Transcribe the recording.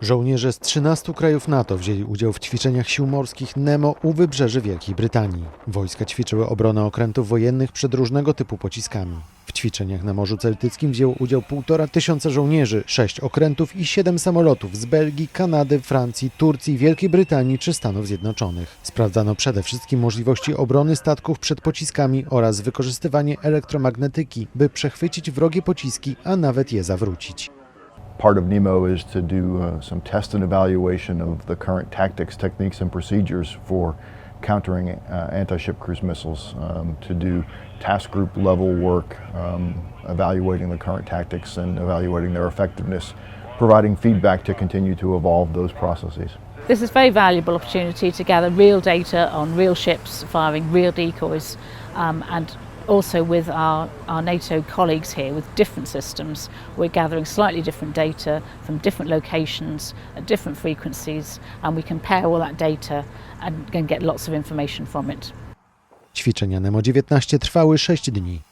Żołnierze z 13 krajów NATO wzięli udział w ćwiczeniach sił morskich NEMO u wybrzeży Wielkiej Brytanii. Wojska ćwiczyły obronę okrętów wojennych przed różnego typu pociskami. W ćwiczeniach na Morzu Celtyckim wzięło udział półtora tysiąca żołnierzy, sześć okrętów i siedem samolotów z Belgii, Kanady, Francji, Turcji, Wielkiej Brytanii czy Stanów Zjednoczonych. Sprawdzano przede wszystkim możliwości obrony statków przed pociskami oraz wykorzystywanie elektromagnetyki, by przechwycić wrogie pociski, a nawet je zawrócić. Part of NEMO is to do uh, some test and evaluation of the current tactics, techniques, and procedures for countering uh, anti-ship cruise missiles, um, to do task group level work, um, evaluating the current tactics and evaluating their effectiveness, providing feedback to continue to evolve those processes. This is a very valuable opportunity to gather real data on real ships firing real decoys um, and also with our, our NATO colleagues here with different systems. We're gathering slightly different data from different locations at different frequencies and we compare all that data and can get lots of information from it. Ćwiczenia NEMO 19 trwały 6 dni.